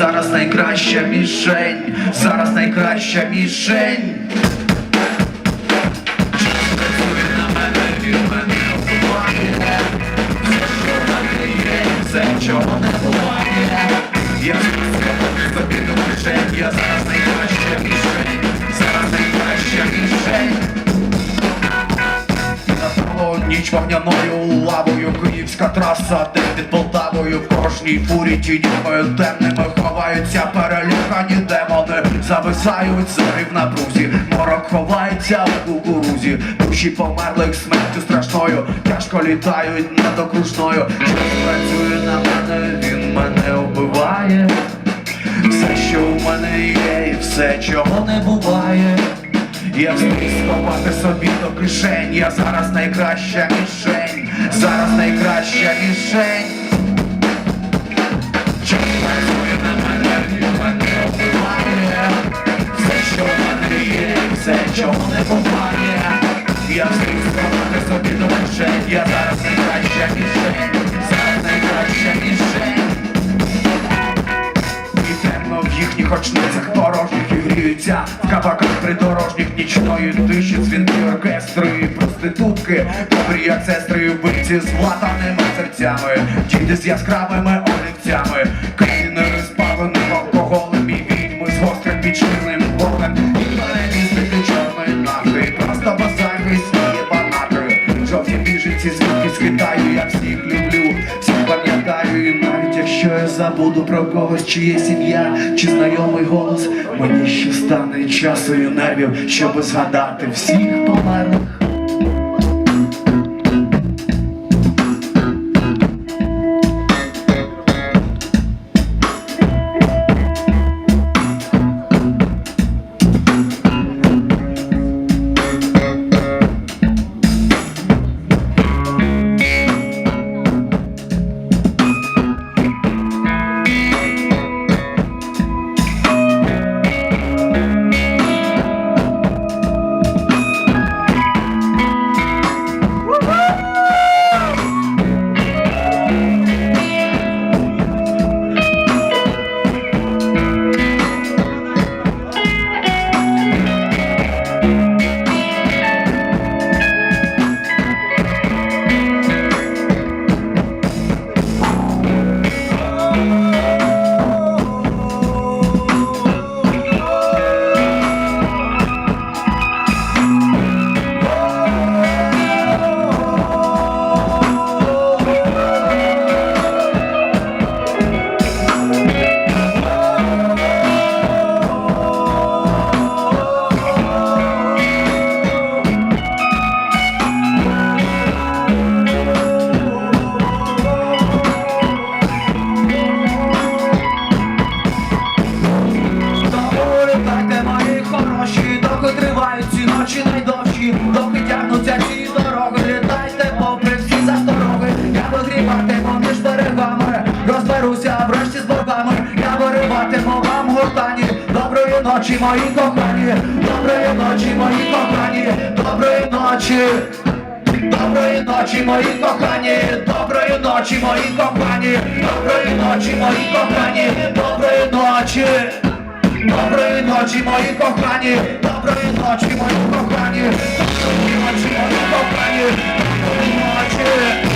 зараз найкраща мішень, зараз найкраща мішень. Чого не буває. Я собі до мішень, я зараз ніч вогняною лавою. Київська траса, де під Полтавою. В кожній фурі тіньовою темними ховаються. Перелякані демони Зависають зорі в напрузі, морок ховається в кукурузі. Душі померлих смертю страшною, тяжко літають над окружною. Працює на мене, він мене вбиває. Все, що в мене є, і все, чого не буває я встиг сховати собі до кишень, я зараз найкраща мішень, зараз найкраща мішень. Час працює на мене, мене вбиває. Все, що мене є, все, чого не буває. Я встиг сховати собі до кишень, я зараз найкраща мішень, зараз найкраща мішень. І темно в їхніх очницях порожніх В кабаках придорожніх нічної тиші Дзвінки оркестри і проститутки Добрі як сестри з влатаними серцями Діти з яскравими олівцями забуду про когось, чиє сім'я, чи знайомий голос. Мені ще стане часу і нервів, щоб згадати всіх померлих гуртані, доброї ночі, мої кохані, доброї ночі, мої кохані, доброї ночі. Доброї ночі, мої кохані, доброї ночі, мої кохані, доброї ночі, мої кохані, доброї ночі. Доброї ночі, мої кохані, доброї ночі, мої кохані, доброї ночі, мої кохані, доброї ночі,